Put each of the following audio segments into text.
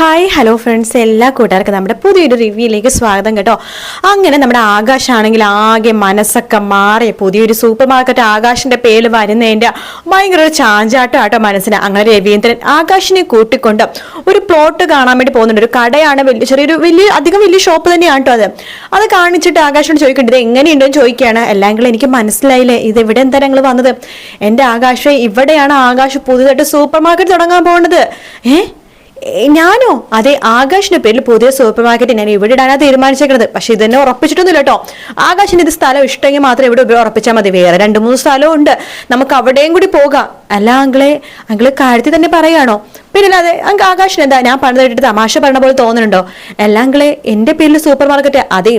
Hi hello friends എല്ലാ കൂട്ടുകാർക്കും നമ്മുടെ പുതിയൊരു റിവ്യൂയിലേക്ക് സ്വാഗതം കേട്ടോ. അങ്ങനെ നമ്മുടെ ആകാശാണെങ്കിൽ ആകെ മനസ്സൊക്കെ മാറി. പുതിയൊരു സൂപ്പർ മാർക്കറ്റ് ആകാശിന്റെ പേര് വരുന്നതിന്റെ ഭയങ്കര ഒരു ചാഞ്ചാട്ടം ആട്ടോ മനസ്സിന്. അങ്ങനെ രവീന്ദ്രൻ ആകാശിനെ കൂട്ടിക്കൊണ്ട് ഒരു പ്ലോട്ട് കാണാൻ വേണ്ടി പോകുന്നുണ്ട്. ഒരു കടയാണ് വലിയ ചെറിയൊരു വലിയ അധികം വലിയ ഷോപ്പ് തന്നെയാണ് കേട്ടോ അത്. അത് കാണിച്ചിട്ട് ആകാശോട് ചോദിക്കേണ്ടത് എങ്ങനെയുണ്ടെന്ന് ചോദിക്കുകയാണ്. അല്ലെങ്കിൽ എനിക്ക് മനസ്സിലായില്ലേ? ഇത് ഇവിടെ എന്താ ഞങ്ങൾ വന്നത്? എന്റെ ആകാശം ഇവിടെയാണ് ആകാശ് പുതുതായിട്ട് സൂപ്പർ മാർക്കറ്റ് തുടങ്ങാൻ പോകുന്നത്. ഏഹ് ഞാനോ? അതെ ആകാശിന്റെ പേരിൽ പുതിയ സൂപ്പർ മാർക്കറ്റ് ഞാൻ ഇവിടെ ഇടാനാ തീരുമാനിച്ചേക്കുന്നത് പക്ഷെ ഇതെന്നെ ഉറപ്പിച്ചിട്ടൊന്നുമില്ല കേട്ടോ ആകാശിന് ഇത് സ്ഥലം ഇഷ്ടമെങ്കിൽ മാത്രം ഇവിടെ ഉറപ്പിച്ചാൽ മതി. വേറെ രണ്ട് മൂന്ന് സ്ഥലവും ഉണ്ട് നമുക്ക് അവിടെയും കൂടി പോകാം. അല്ല അങ്കിളെ അങ്കിൾ കാര്യത്തിൽ തന്നെ പറയുകയാണോ? പിന്നെ അല്ലാതെ അങ്ക് ആകാശിന് എന്താ? ഞാൻ പറഞ്ഞത് കേട്ടിട്ട് തമാശ പറഞ്ഞ പോലെ തോന്നുന്നുണ്ടോ? അല്ല അങ്കിളെ എന്റെ പേരിൽ സൂപ്പർ മാർക്കറ്റ് അതേ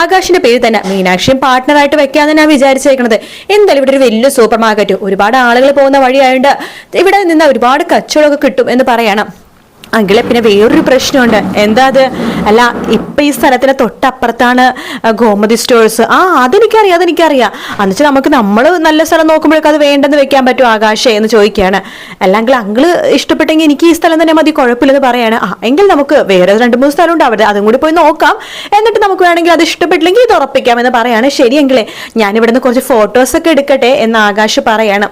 ആകാശിന്റെ പേര് തന്നെ മീനാക്ഷിയും പാർട്ട്ണറായിട്ട് വെക്കാന്ന് ഞാൻ വിചാരിച്ചേക്കണത്. എന്തായാലും ഇവിടെ ഒരു വലിയ സൂപ്പർ മാർക്കറ്റ് ഒരുപാട് ആളുകൾ പോകുന്ന വഴിയായതുകൊണ്ട് ഇവിടെ നിന്ന് ഒരുപാട് കച്ചവടമൊക്കെ കിട്ടും എന്ന് പറയണം. അങ്കിളെ പിന്നെ വേറൊരു പ്രശ്നമുണ്ട്. എന്താ അത്? അല്ല ഇപ്പൊ ഈ സ്ഥലത്തിന് തൊട്ടപ്പുറത്താണ് ഗോമതി സ്റ്റോഴ്സ്. ആ അതെനിക്കറിയാം അതെനിക്കറിയാം. എന്നുവെച്ചാൽ നമുക്ക് നമ്മൾ നല്ല സ്ഥലം നോക്കുമ്പോഴേക്കും അത് വേണ്ടെന്ന് വെക്കാൻ പറ്റും ആകാശേ എന്ന് ചോദിക്കുകയാണ്. അല്ലെങ്കിൽ അങ്കിൾ ഇഷ്ടപ്പെട്ടെങ്കിൽ എനിക്ക് ഈ സ്ഥലം തന്നെ മതി കുഴപ്പമില്ലെന്ന് പറയാണ്. ആ എങ്കിൽ നമുക്ക് വേറെ രണ്ട് മൂന്ന് സ്ഥലം ഉണ്ട് അവിടെ അതും കൂടി പോയി നോക്കാം. എന്നിട്ട് നമുക്ക് വേണമെങ്കിൽ അത് ഇഷ്ടപ്പെട്ടില്ലെങ്കിൽ ഇത് ഉറപ്പിക്കാം എന്ന് പറയാണ്. ശരിയെങ്കിലേ ഞാൻ ഇവിടുന്ന് കുറച്ച് ഫോട്ടോസ് ഒക്കെ എടുക്കട്ടെ എന്ന് ആകാശ് പറയാണ്.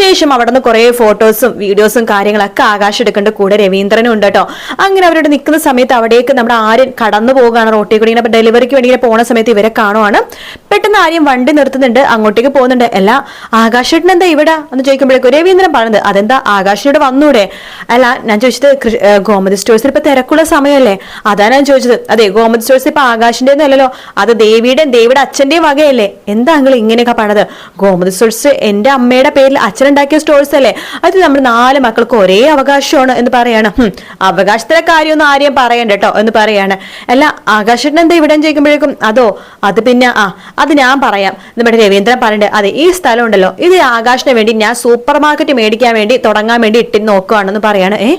ശേഷം അവിടെ നിന്ന് കുറേ ഫോട്ടോസും വീഡിയോസും കാര്യങ്ങളൊക്കെ ആകാശ് എടുക്കേണ്ട കൂടെ രവീന്ദ്രനും ഉണ്ട് കേട്ടോ. അങ്ങനെ അവരോട് നിൽക്കുന്ന സമയത്ത് അവിടേക്ക് നമ്മുടെ ആര്യൻ കടന്നു പോവുകയാണ് റോട്ടിൽ കൂടി. ഇങ്ങനെ ഡെലിവറിക്ക് വേണ്ടി ഇങ്ങനെ പോണ സമയത്ത് ഇവരെ കാണുവാണ്. പെട്ടെന്ന് ആര്യം വണ്ടി നിർത്തുന്നുണ്ട്. അങ്ങോട്ടേക്ക് പോകുന്നുണ്ട്. അല്ല ആകാശേട്ടൻ എന്താ ഇവിടെ? എന്ന് ചോദിക്കുമ്പോഴേക്കും രവീന്ദ്രൻ പറഞ്ഞത് അതെന്താ ആകാശിനോട് വന്നൂടെ? അല്ല ഞാൻ ചോദിച്ചത് ഗോമതി സ്റ്റോഴ്സിൽ ഇപ്പൊ തിരക്കുള്ള സമയമല്ലേ? അതാ ഞാൻ ചോദിച്ചത്. അതെ ഗോമതി സ്റ്റോഴ്സ് ഇപ്പൊ ആകാശിന്റെ അല്ലല്ലോ അത് ദേവിയുടെ ദേവിയുടെ അച്ഛന്റെയും വകയല്ലേ? എന്താ നിങ്ങൾ ഇങ്ങനെയൊക്കെ പറഞ്ഞത് ഗോമതി സ്റ്റോഴ്സ് എന്റെ അമ്മയുടെ പേരിൽ അച്ഛനുണ്ടാക്കിയ സ്റ്റോഴ്സ് അല്ലേ? അത് നമ്മുടെ നാല് മക്കൾക്ക് ഒരേ അവകാശമാണ് എന്ന് പറയാണ്. അവകാശത്തിലെ കാര്യമൊന്നും ആരെയും പറയണ്ട കേട്ടോ എന്ന് പറയാണ്. അല്ല ആകാശേട്ടൻ എന്താ ഇവിടെ ചോദിക്കുമ്പോഴേക്കും അതോ അത് പിന്നെ ആ അത് ഞാൻ പറയാം. നമ്മുടെ രവീന്ദ്രൻ പറയണ്ടേ അതെ ഈ സ്ഥലം ഉണ്ടല്ലോ ഇത് ആകാശിന് വേണ്ടി ഞാൻ സൂപ്പർ മാർക്കറ്റ് മേടിക്കാൻ വേണ്ടി തുടങ്ങാൻ വേണ്ടി ഇട്ടി നോക്കുവാണെന്ന് പറയാണ്. ഏ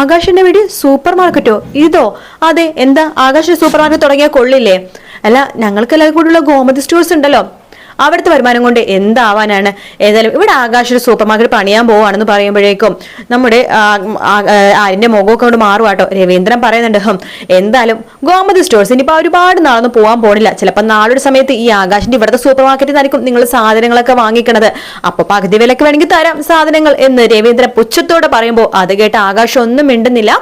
ആകാശിന്റെ വേണ്ടി സൂപ്പർ മാർക്കറ്റോ ഇതോ? അതെ എന്താ? ആകാശ് സൂപ്പർ മാർക്കറ്റ് തുടങ്ങിയാൽ കൊള്ളില്ലേ? അല്ല ഞങ്ങൾക്ക് എല്ലാവർക്കും കൂടെയുള്ള ഗോമതി സ്റ്റോഴ്സ് ഉണ്ടല്ലോ. അവിടുത്തെ വരുമാനം കൊണ്ട് എന്താവാനാണ്? ഏതായാലും ഇവിടെ ആകാശ് ഒരു സൂപ്പർ മാർക്കറ്റ് പണിയാൻ പോവാണെന്ന് പറയുമ്പോഴേക്കും നമ്മുടെ ആരിന്റെ മുഖമൊക്കെ കൊണ്ട് മാറുവാട്ടോ രവീന്ദ്രൻ പറയുന്നുണ്ട് എന്തായാലും ഗോമതി സ്റ്റോഴ്സ് ഇനിയിപ്പോൾ ഒരുപാട് നാളൊന്നും പോകാൻ പോണില്ല. ചിലപ്പോൾ നാളൊരു സമയത്ത് ഈ ആകാശിന്റെ ഇവിടുത്തെ സൂപ്പർ മാർക്കറ്റിൽ നിന്നായിരിക്കും നിങ്ങൾ സാധനങ്ങളൊക്കെ വാങ്ങിക്കണത്. അപ്പൊ പകുതി വിലക്ക് വേണമെങ്കിൽ തരാം സാധനങ്ങൾ എന്ന് രവീന്ദ്രൻ പുച്ഛത്തോടെ പറയുമ്പോൾ അത് കേട്ട് ആകാശം ഒന്നും മിണ്ടുന്നില്ല.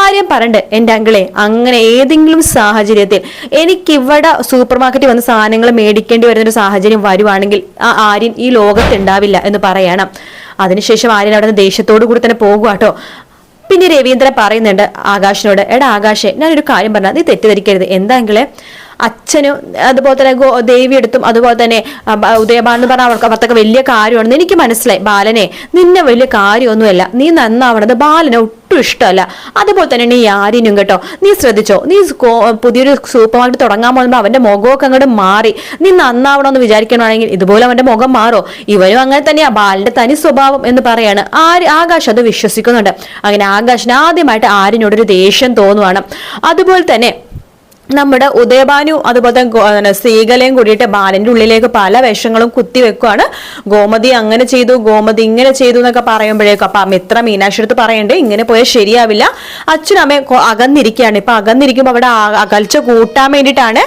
ആര്യം പറണ്ട് എന്റെ അങ്കിളെ അങ്ങനെ ഏതെങ്കിലും സാഹചര്യത്തിൽ എനിക്കിവിടെ സൂപ്പർ മാർക്കറ്റിൽ വന്ന് സാധനങ്ങൾ മേടിക്കേണ്ടി വരുന്ന ഒരു സാഹചര്യം വരുവാണെങ്കിൽ ആ ആര്യൻ ഈ ലോകത്ത് ഉണ്ടാവില്ല എന്ന് പറയണം. അതിനുശേഷം ആര്യൻ അവിടെ നിന്ന് ദേഷ്യത്തോടു കൂടി തന്നെ പോകുക പിന്നെ രവീന്ദ്രൻ പറയുന്നുണ്ട് ആകാശിനോട് എടാ ആകാശെ ഞാനൊരു കാര്യം പറഞ്ഞാൽ നീ തെറ്റിദ്ധരിക്കരുത്. എന്താങ്കിൽ അച്ഛനും അതുപോലെ തന്നെ ഗോ ദേവി എടുത്തും അതുപോലെ തന്നെ ആ, പറഞ്ഞാൽ അവർക്ക് അവർക്കൊക്കെ വലിയ കാര്യമാണ് എനിക്ക് മനസ്സിലായി. ബാലനെ നിന്നെ വലിയ കാര്യമൊന്നുമല്ല. നീ നന്നാവണത് ബാലനെ ഒട്ടും ഇഷ്ടമല്ല. അതുപോലെ തന്നെ നീ ആരിനും കേട്ടോ. നീ ശ്രദ്ധിച്ചോ? നീ പുതിയൊരു സൂപ്പർ മാർക്കറ്റ് തുടങ്ങാൻ പോകുമ്പോൾ അവന്റെ മുഖമൊക്കെ അങ്ങോട്ട് മാറി. നീ നന്നാവണമെന്ന് വിചാരിക്കണമെങ്കിൽ ഇതുപോലെ അവന്റെ മുഖം മാറോ. ഇവനും അങ്ങനെ തന്നെയാ. ബാലിന്റെ തനി സ്വഭാവം എന്ന് പറയാണ്. ആര് ആകാശ് അത് വിശ്വസിക്കുന്നുണ്ട്. അങ്ങനെ ആകാശിന് ആദ്യമായിട്ട് ആരിനോടൊരു ദേഷ്യം തോന്നുവാണ്. അതുപോലെ തന്നെ നമ്മുടെ ഉദയഭാനു അതുപോലെ സീകലയും കൂടിയിട്ട് ബാലന്റെ ഉള്ളിലേക്ക് പല വേഷങ്ങളും കുത്തി വെക്കുവാണ്. ഗോമതി അങ്ങനെ ചെയ്തു ഗോമതി ഇങ്ങനെ ചെയ്തു എന്നൊക്കെ പറയുമ്പോഴേക്കും അപ്പൊ മിത്ര മീനാക്ഷി അടുത്ത് പറയണ്ടേ ഇങ്ങനെ പോയാൽ ശരിയാവില്ല. അച്ഛനമ്മ അകന്നിരിക്കുകയാണ്. ഇപ്പൊ അകന്നിരിക്കുമ്പോൾ അവിടെ അകൽച്ച കൂട്ടാൻ വേണ്ടിയിട്ടാണ്.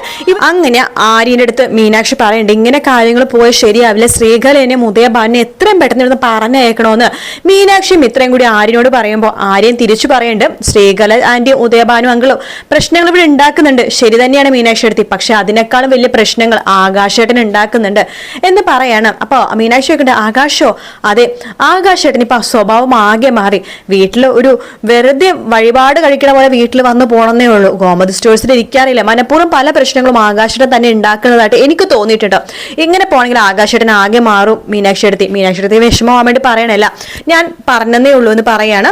അങ്ങനെ ആര്യന്റെ അടുത്ത് മീനാക്ഷി പറയണ്ടേ ഇങ്ങനെ കാര്യങ്ങൾ പോയാൽ ശരിയാവില്ല. ശ്രീകലേനെ ഉദയഭാനെ എത്രയും പെട്ടെന്ന് ഇരുന്ന് പറഞ്ഞയക്കണമെന്ന് മീനാക്ഷി ഇത്രയും കൂടി ആര്യനോട് പറയുമ്പോൾ ആര്യൻ തിരിച്ചു പറയുന്നുണ്ട് ശ്രീകല ആന്റി ഉദയഭാനു അങ്കിളും പ്രശ്നങ്ങൾ ഇവിടെ ഉണ്ടാക്കുന്നുണ്ട്. ശരി തന്നെയാണ് മീനാക്ഷി എടുത്തി പക്ഷെ അതിനേക്കാളും വലിയ പ്രശ്നങ്ങൾ ആകാശേട്ടൻ ഉണ്ടാക്കുന്നുണ്ട് എന്ന് പറയാണ്. അപ്പൊ മീനാക്ഷി ഒക്കെ ആകാശോ? അതെ ആകാശേട്ടൻ ഇപ്പൊ സ്വഭാവം ആകെ മാറി. വീട്ടിൽ ഒരു വെറുതെ വഴിപാട് കഴിക്കണ പോലെ വീട്ടിൽ വന്നു പോകണമെന്നേ ഉള്ളൂ. ഗോമതി സ്റ്റോഴ്സിൽ ഇരിക്കാറില്ല. മനഃപൂർവം പല പ്രശ്നങ്ങളും ആകാശേട്ടൻ തന്നെ ഉണ്ടാക്കുന്നതായിട്ട് എനിക്ക് തോന്നിയിട്ടുണ്ട്. ഇങ്ങനെ പോകണമെങ്കിൽ ആകാശേട്ടൻ ആകെ മാറും മീനാക്ഷി എടുത്തി. മീനാക്ഷി എടുത്തി വിഷമമാവാൻ വേണ്ടി പറയണല്ല. ഞാൻ പറഞ്ഞതേ ഉള്ളൂ എന്ന് പറയാണ്.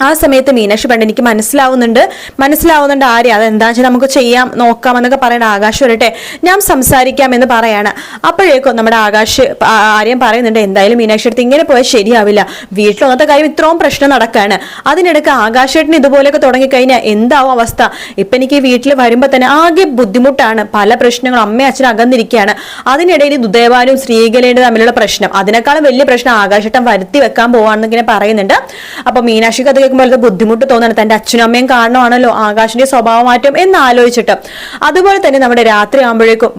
ആ സമയത്ത് മീനാക്ഷി പണ്ട് എനിക്ക് മനസ്സിലാവുന്നുണ്ട്. മനസ്സിലാവുന്നുണ്ട് ആര്യ അതെന്താ വെച്ചാൽ നമുക്ക് ചെയ്യാം നോക്കാം എന്നൊക്കെ പറയണ ആകാശ് വരട്ടെ. ഞാൻ സംസാരിക്കാം എന്ന് പറയാണ്. അപ്പോഴേക്കും നമ്മുടെ ആകാശ് ആരെയും പറയുന്നുണ്ട് എന്തായാലും മീനാക്ഷി അടുത്ത് ഇങ്ങനെ പോയാൽ ശരിയാവില്ല. വീട്ടിൽ ഒന്നത്തെ കാര്യം ഇത്രയും പ്രശ്നം നടക്കാണ്. അതിനിടയ്ക്ക് ആകാശേട്ടന് ഇതുപോലെയൊക്കെ തുടങ്ങിക്കഴിഞ്ഞാൽ എന്താവും അവസ്ഥ? ഇപ്പം എനിക്ക് വീട്ടിൽ വരുമ്പോൾ തന്നെ ആകെ ബുദ്ധിമുട്ടാണ്. പല പ്രശ്നങ്ങളും അമ്മയും അച്ഛനും അകന്നിരിക്കുകയാണ് അതിനിടയിൽ ദുദേവാനും ശ്രീകലയുടെ തമ്മിലുള്ള പ്രശ്നം. അതിനേക്കാളും വലിയ പ്രശ്നം ആകാശേട്ടൻ വരുത്തി വെക്കാൻ പോവാണെന്ന് ഇങ്ങനെ പറയുന്നുണ്ട്. അപ്പോൾ മീനാക്ഷിക്ക് അത് കേൾക്കുമ്പോൾ അത് ബുദ്ധിമുട്ട് തോന്നണം തന്റെ അച്ഛനും അമ്മയും കാരണമാണല്ലോ ആകാശിന്റെ സ്വഭാവമാറ്റം എന്ന് ആലോചിച്ചിട്ട്. അതുപോലെ തന്നെ നമ്മുടെ രാത്രി ആകുമ്പോഴേക്കും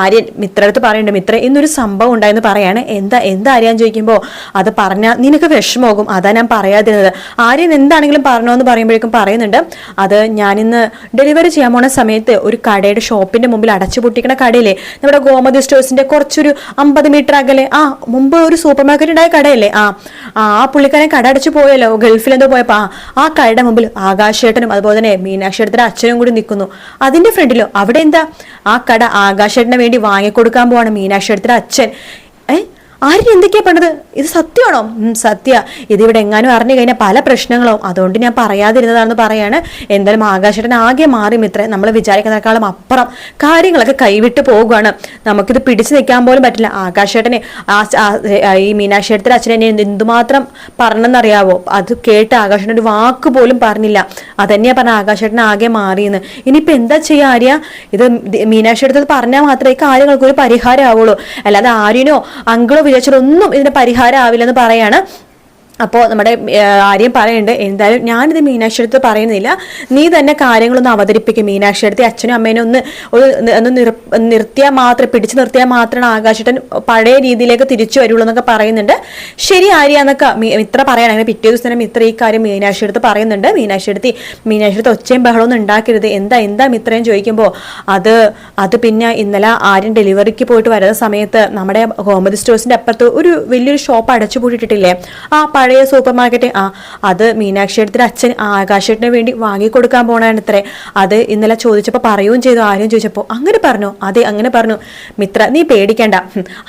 ആര്യൻ മിത്രടുത്ത് പറയുന്നുണ്ട് മിത്ര ഇന്നൊരു സംഭവം ഉണ്ടായെന്ന് പറയാണ്. എന്താ എന്താ അറിയാൻ ചോദിക്കുമ്പോൾ അത് പറഞ്ഞാൽ നിനക്ക് വിഷമമാകും. അതാ ഞാൻ പറയാതിരുന്നത്. ആര്യൻ എന്താണെങ്കിലും പറഞ്ഞോന്ന് പറയുമ്പോഴേക്കും പറയുന്നുണ്ട് അത് ഞാനിന്ന് ഡെലിവറി ചെയ്യാൻ പോണ സമയത്ത് ഒരു കടയുടെ ഷോപ്പിന്റെ മുമ്പിൽ അടച്ചു പൊട്ടിക്കണ കടയില്ലേ? നമ്മുടെ ഗോമതി സ്റ്റോഴ്സിന്റെ കുറച്ചൊരു അമ്പത് മീറ്റർ അകലെ ആ മുമ്പ് ഒരു സൂപ്പർ മാർക്കറ്റ് ഉണ്ടായ കടയല്ലേ? ആ ആ പുള്ളിക്കാരൻ കട അടച്ചു പോയല്ലോ ഗൾഫിൽ എന്തോ പോയപ്പോ ആ കടയുടെ മുമ്പിൽ ആകാശേട്ടനും അതുപോലെ തന്നെ മീനാക്ഷേട്ടത്തിന്റെ അച്ഛനും കൂടി നിൽക്കുന്നു. അതിന്റെ ഫ്രണ്ടിലോ? അവിടെ എന്താ? ആ കട ആകാശേട്ടന് വേണ്ടി വാങ്ങിക്കൊടുക്കാൻ പോവാണ് മീനാക്ഷേട്ടത്തിന്റെ അച്ഛൻ. ഏ? ആരും എന്തൊക്കെയാ പണ്ടത് ഇത് സത്യമാണോ? സത്യ. ഇതിവിടെ എങ്ങാനും അറിഞ്ഞു കഴിഞ്ഞാൽ പല പ്രശ്നങ്ങളും. അതുകൊണ്ട് ഞാൻ പറയാതിരുന്നതാണെന്ന് പറയാണ്. എന്തായാലും ആകാശേട്ടൻ ആകെ മാറി മിത്രേ. നമ്മൾ വിചാരിക്കുന്നതിനേക്കാളും അപ്പുറം കാര്യങ്ങളൊക്കെ കൈവിട്ട് പോകുകയാണ് നമുക്കിത് പിടിച്ചു നിൽക്കാൻ പോലും പറ്റില്ല. ആകാശേട്ടനെ ഈ മീനാക്ഷേട്ടത്തിന്റെ അച്ഛനെ എന്തുമാത്രം പറഞ്ഞെന്നറിയാവോ? അത് കേട്ട് ആകാശേട്ടൻ ഒരു വാക്ക് പോലും പറഞ്ഞില്ല. അതന്നെയാ പറഞ്ഞ ആകാശേട്ടൻ ആകെ മാറിയെന്ന്. ഇനിയിപ്പോ എന്താ ചെയ്യാ ആര്യ? ഇത് മീനാക്ഷി അടുത്തത് പറഞ്ഞാൽ മാത്രമേ കാര്യങ്ങൾക്ക് ഒരു പരിഹാരം ആവുള്ളൂ അല്ലാതെ ആര്യനോ അങ്കിളോ വിചാരിച്ചതൊന്നും ഇതിന് പരിഹാരം ആവില്ലെന്ന് പറയാണ് അപ്പോൾ നമ്മുടെ ആര്യം പറയുന്നുണ്ട്. എന്തായാലും ഞാനിത് മീനാക്ഷി അടുത്ത് പറയുന്നില്ല. നീ തന്നെ കാര്യങ്ങളൊന്ന് അവതരിപ്പിക്കും മീനാക്ഷി അടുത്ത്. അച്ഛനും അമ്മേനും ഒന്ന് ഒരു ഒന്ന് നിർ നിർത്തിയാൽ മാത്രം പിടിച്ചു നിർത്തിയാൽ മാത്രമാണ് ആകാശട്ടൻ പഴയ രീതിയിലേക്ക് തിരിച്ചു വരുള്ളൂ എന്നൊക്കെ പറയുന്നുണ്ട്. ശരി ആര്യ എന്നൊക്കെ ഇത്ര പറയണം. അങ്ങനെ പിറ്റേ ദിവസം തന്നെ ഈ കാര്യം മീനാക്ഷി അടുത്ത് പറയുന്നുണ്ട്. മീനാക്ഷി അടുത്ത് മീനാക്ഷി അടുത്ത് ഒച്ചയും ബഹളമൊന്നും ഉണ്ടാക്കരുത്. എന്താ എന്താ മിത്രയും ചോദിക്കുമ്പോൾ അത് അത് പിന്നെ ഇന്നലെ ആര്യൻ ഡെലിവറിക്ക് പോയിട്ട് വരുന്ന സമയത്ത് നമ്മുടെ ഹോമതി സ്റ്റോഴ്സിന്റെ അപ്പുറത്ത് ഒരു വലിയൊരു ഷോപ്പ് അടച്ചു പൂട്ടിട്ടിട്ടില്ലേ ആ സൂപ്പർ മാർക്കറ്റ്. ആ അത് മീനാക്ഷി എടുത്തിട്ട് അച്ഛൻ ആകാശേട്ടന് വേണ്ടി വാങ്ങിക്കൊടുക്കാൻ പോണാണ് ഇത്രേ അത് ഇന്നലെ ചോദിച്ചപ്പോൾ പറയുകയും ചെയ്തു ആരും ചോദിച്ചപ്പോൾ അങ്ങനെ പറഞ്ഞു. അതെ അങ്ങനെ പറഞ്ഞു. മിത്ര നീ പേടിക്കണ്ട.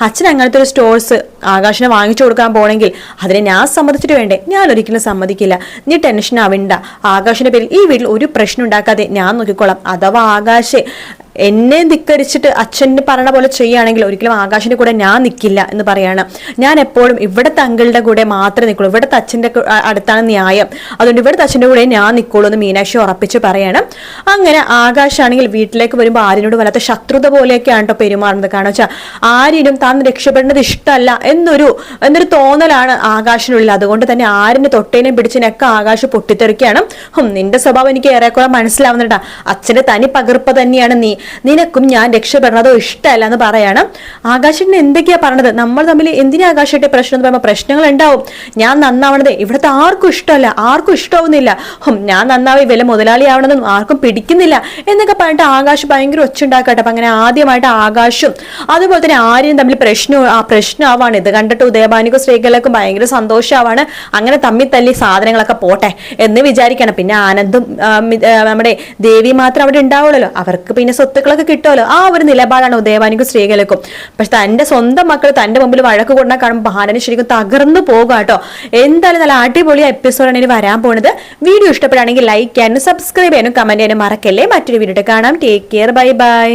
അച്ഛൻ അങ്ങനത്തെ ഒരു സ്റ്റോഴ്സ് ആകാശിനെ വാങ്ങിച്ചു കൊടുക്കാൻ പോണെങ്കിൽ അതിനെ ഞാൻ സമ്മതിച്ചിട്ട് വേണ്ടേ? ഞാൻ ഒരിക്കലും സമ്മതിക്കില്ല. നീ ടെൻഷൻ ആവണ്ട ആകാശിന്റെ പേരിൽ ഈ വീട്ടിൽ ഒരു പ്രശ്നം ഉണ്ടാക്കാതെ ഞാൻ നോക്കിക്കോളാം. അഥവാ ആകാശ് എന്നെ ധിക്കരിച്ചിട്ട് അച്ഛന് പറയണ പോലെ ചെയ്യുകയാണെങ്കിൽ ഒരിക്കലും ആകാശിന്റെ കൂടെ ഞാൻ നിൽക്കില്ല എന്ന് പറയാണ്. ഞാൻ എപ്പോഴും ഇവിടുത്തെ അങ്കിളുടെ കൂടെ മാത്രമേ നിൽക്കുള്ളൂ ഇവിടുത്തെ അച്ഛന്റെ അടുത്താണ് ന്യായം. അതുകൊണ്ട് ഇവിടുത്തെ അച്ഛന്റെ കൂടെ ഞാൻ നിൽക്കുള്ളൂ എന്ന് മീനാക്ഷി ഉറപ്പിച്ച് പറയാണ്. അങ്ങനെ ആകാശാണെങ്കിൽ വീട്ടിലേക്ക് വരുമ്പോൾ ആര്യനോട് വല്ലാത്ത ശത്രുത പോലെയൊക്കെയാണ് കേട്ടോ പെരുമാറുന്നത്. കാരണം വെച്ചാൽ ആര്യനും താൻ രക്ഷപ്പെടേണ്ടത് ഇഷ്ടമല്ല എന്നൊരു എന്നൊരു തോന്നലാണ് ആകാശിനുള്ളിൽ. അതുകൊണ്ട് തന്നെ ആരിന് തൊട്ടേനെ പിടിച്ചതിനൊക്കെ ആകാശ് പൊട്ടിത്തെറിക്കുകയാണ്. നിന്റെ സ്വഭാവം എനിക്ക് ഏറെക്കുറെ മനസ്സിലാവുന്നുണ്ടാ അച്ഛന്റെ തനി പകർപ്പ് തന്നെയാണ് നീ. നിനക്കും ഞാൻ രക്ഷപ്പെടണതോ ഇഷ്ടമല്ല എന്ന് പറയാണ്. ആകാശേട്ടൻ എന്തൊക്കെയാ പറഞ്ഞത്? നമ്മൾ തമ്മിൽ എന്തിനാ ആകാശത്തെ പ്രശ്നം എന്ന് പറയുമ്പോൾ പ്രശ്നങ്ങൾ ഉണ്ടാവും ഞാൻ നന്നാവണത്. ഇവിടുത്തെ ആർക്കും ഇഷ്ടമല്ല. ആർക്കും ഇഷ്ടമാവുന്നില്ല. ഞാൻ നന്നാവി വില മുതലാളിയാവണമെന്നും ആർക്കും പിടിക്കുന്നില്ല എന്നൊക്കെ പറഞ്ഞിട്ട് ആകാശ് ഭയങ്കര ഒച്ചുണ്ടാക്കട്ടെ. അപ്പൊ അങ്ങനെ ആദ്യമായിട്ട് ആകാശും അതുപോലെ തന്നെ ആര്യനും തമ്മിൽ പ്രശ്നം ആ പ്രശ്നമാവാണ്. ഇത് കണ്ടിട്ട് ഉദയഭാനിക്കും സ്ത്രീകളൊക്കെ ഭയങ്കര സന്തോഷമാവാണ്. അങ്ങനെ തമ്മിൽ തല്ലി സാധനങ്ങളൊക്കെ പോട്ടെ എന്ന് വിചാരിക്കണം. പിന്നെ ആനന്ദും നമ്മുടെ ദേവി മാത്രം അവിടെ ഉണ്ടാവുള്ളല്ലോ അവർക്ക് പിന്നെ സ്വത്തുക്കളൊക്കെ കിട്ടുമല്ലോ? ആ ഒരു നിലപാടാണ് ഉദയവാനിക്കും സ്ത്രീകൾക്കും. പക്ഷെ തന്റെ സ്വന്തം മക്കൾ തന്റെ മുമ്പിൽ വഴക്ക് കൊണ്ടാൽ കാണുമ്പോൾ ഭാനന് ശരിക്കും തകർന്നു പോകുക കേട്ടോ. എന്തായാലും നല്ല അടിപൊളി എപ്പിസോഡാണ് ഇനി വരാൻ പോണത്. വീഡിയോ ഇഷ്ടപ്പെടുകയാണെങ്കിൽ ലൈക്ക് ചെയ്യാനും സബ്സ്ക്രൈബ് ചെയ്യാനും കമന്റ് ചെയ്യാനും മറക്കല്ലേ? മറ്റൊരു വീഡിയോ കാണാം. Take care bye bye